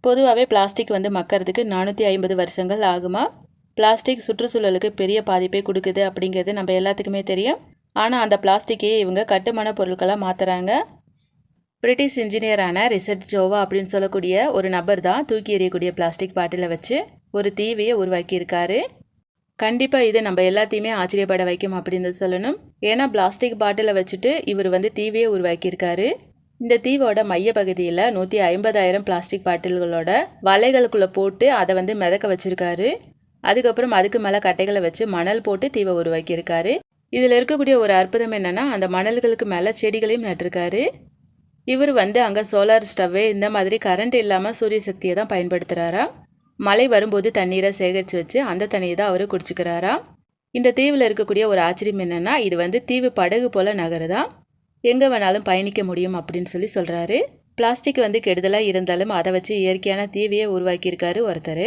பொதுவாகவே பிளாஸ்டிக் வந்து மக்கிறதுக்கு நானூற்றி ஐம்பது வருஷங்கள் ஆகுமா? பிளாஸ்டிக் சுற்றுச்சூழலுக்கு பெரிய பாதிப்பை கொடுக்குது அப்படிங்கிறது நம்ம எல்லாத்துக்குமே தெரியும். ஆனால் அந்த பிளாஸ்டிக்கையே இவங்க கட்டுமான பொருட்களாக மாற்றுறாங்க பிரிட்டிஷ் இன்ஜினியரான ரிசர்ட் ஜோவா அப்படின்னு சொல்லக்கூடிய ஒரு நபர் தான் தூக்கி எறியக்கூடிய பிளாஸ்டிக் பாட்டிலை வச்சு ஒரு தீவையை உருவாக்கியிருக்காரு. கண்டிப்பாக இது நம்ம எல்லாத்தையுமே ஆச்சரியப்பட வைக்கும் அப்படின்னு சொல்லணும். ஏன்னா பிளாஸ்டிக் பாட்டிலை வச்சுட்டு இவர் வந்து தீவையே உருவாக்கியிருக்காரு. இந்த தீவோட மைய பகுதியில் நூற்றி ஐம்பதாயிரம் பிளாஸ்டிக் பாட்டில்களோட வலைகளுக்குள்ளே போட்டு அதை வந்து மிதக்க வச்சிருக்காரு. அதுக்கப்புறம் அதுக்கு மேலே கட்டைகளை வச்சு மணல் போட்டு தீவை உருவாக்கியிருக்காரு. இதில் இருக்கக்கூடிய ஒரு அற்புதம் என்னென்னா அந்த மணல்களுக்கு மேலே செடிகளையும் நட்டிருக்காரு. இவர் வந்து அங்கே சோலார் ஸ்டவ்வு இந்த மாதிரி கரண்ட் இல்லாமல் சூரிய சக்தியை தான் பயன்படுத்துகிறாரா மழை வரும்போது தண்ணீரை சேகரித்து வச்சு அந்த தண்ணியை தான் அவர் குடிச்சுக்கிறாரா? இந்த தீவில் இருக்கக்கூடிய ஒரு ஆச்சரியம் என்னென்னா இது வந்து தீவு படகு போல் நகருதான் எங்கே வேணாலும் பயணிக்க முடியும் அப்படின்னு சொல்லி சொல்கிறாரு பிளாஸ்டிக் வந்து கெடுதலாக இருந்தாலும் அதை வச்சு இயற்கையான தீவையை உருவாக்கியிருக்காரு ஒருத்தர்.